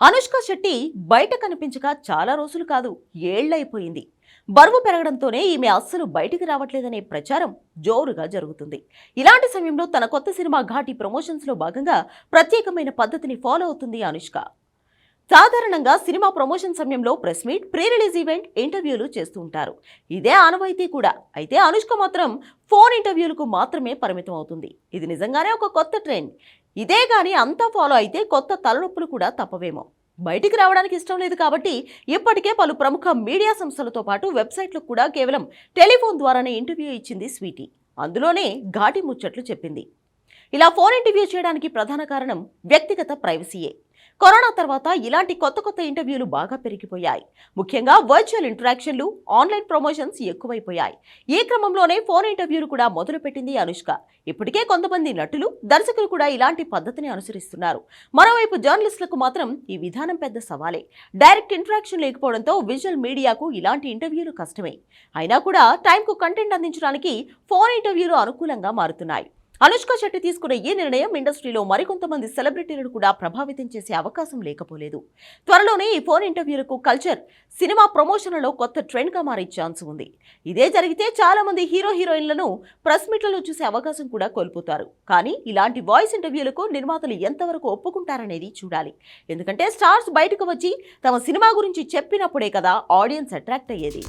అనుష్క శెట్టి బయట కనిపించక చాలా రోజులు కాదు ఏళ్ళైపోయింది బరువు పెరగడంతోనే ఈమె అస్సలు బయటికి రావట్లేదనే ప్రచారం జోరుగా జరుగుతుంది. ఇలాంటి సమయంలో తన కొత్త సినిమా ఘాటి ప్రమోషన్స్లో భాగంగా ప్రత్యేకమైన పద్ధతిని ఫాలో అవుతుంది అనుష్క. సాధారణంగా సినిమా ప్రమోషన్ సమయంలో press meet pre release event ఇంటర్వ్యూలు చేస్తూ ఉంటారు. ఇదే ఆనవాయితీ కూడా. అయితే అనుష్క మాత్రం ఫోన్ ఇంటర్వ్యూలకు మాత్రమే పరిమితం అవుతుంది. ఇది నిజంగానే ఒక కొత్త ట్రెండ్. ఇదే కానీ అంతా ఫాలో అయితే కొత్త తలనొప్పులు కూడా తప్పవేమో. బయటికి రావడానికి ఇష్టం లేదు కాబట్టి ఇప్పటికే పలు ప్రముఖ మీడియా సంస్థలతో పాటు వెబ్సైట్లు కూడా కేవలం టెలిఫోన్ ద్వారానే ఇంటర్వ్యూ ఇచ్చింది స్వీటీ. అందులోనే ఘాటి ముచ్చట్లు చెప్పింది. ఇలా ఫోన్ ఇంటర్వ్యూ చేయడానికి ప్రధాన కారణం వ్యక్తిగత ప్రైవసీయే. కరోనా తర్వాత ఇలాంటి కొత్త కొత్త ఇంటర్వ్యూలు బాగా పెరిగిపోయాయి. ముఖ్యంగా వర్చువల్ ఇంటరాక్షన్లు ఆన్లైన్ ప్రమోషన్స్ ఎక్కువైపోయాయి. ఈ క్రమంలోనే ఫోన్ ఇంటర్వ్యూలు కూడా మొదలుపెట్టింది అనుష్క. ఇప్పటికే కొంతమంది నటులు దర్శకులు కూడా ఇలాంటి పద్ధతిని అనుసరిస్తున్నారు. మరోవైపు జర్నలిస్టులకు మాత్రం ఈ విధానం పెద్ద సవాలే. డైరెక్ట్ ఇంటరాక్షన్ లేకపోవడంతో విజువల్ మీడియాకు ఇలాంటి ఇంటర్వ్యూలు కష్టమే. అయినా కూడా టైంకు కంటెంట్ అందించడానికి ఫోన్ ఇంటర్వ్యూలు అనుకూలంగా మారుతున్నాయి. అనుష్క శెట్టి తీసుకున్న ఈ నిర్ణయం ఇండస్ట్రీలో మరికొంతమంది సెలబ్రిటీలను కూడా ప్రభావితం చేసే అవకాశం లేకపోలేదు. త్వరలోనే ఈ ఫోన్ ఇంటర్వ్యూలకు కల్చర్ సినిమా ప్రమోషన్లలో కొత్త ట్రెండ్గా మారే ఛాన్స్ ఉంది. ఇదే జరిగితే చాలామంది హీరో హీరోయిన్లను ప్రెస్ మీట్లలో చూసే అవకాశం కూడా కోల్పోతారు. కానీ ఇలాంటి వాయిస్ ఇంటర్వ్యూలకు నిర్మాతలు ఎంతవరకు ఒప్పుకుంటారనేది చూడాలి. ఎందుకంటే స్టార్స్ బయటకు వచ్చి తమ సినిమా గురించి చెప్పినప్పుడే కదా ఆడియన్స్ అట్రాక్ట్ అయ్యేది.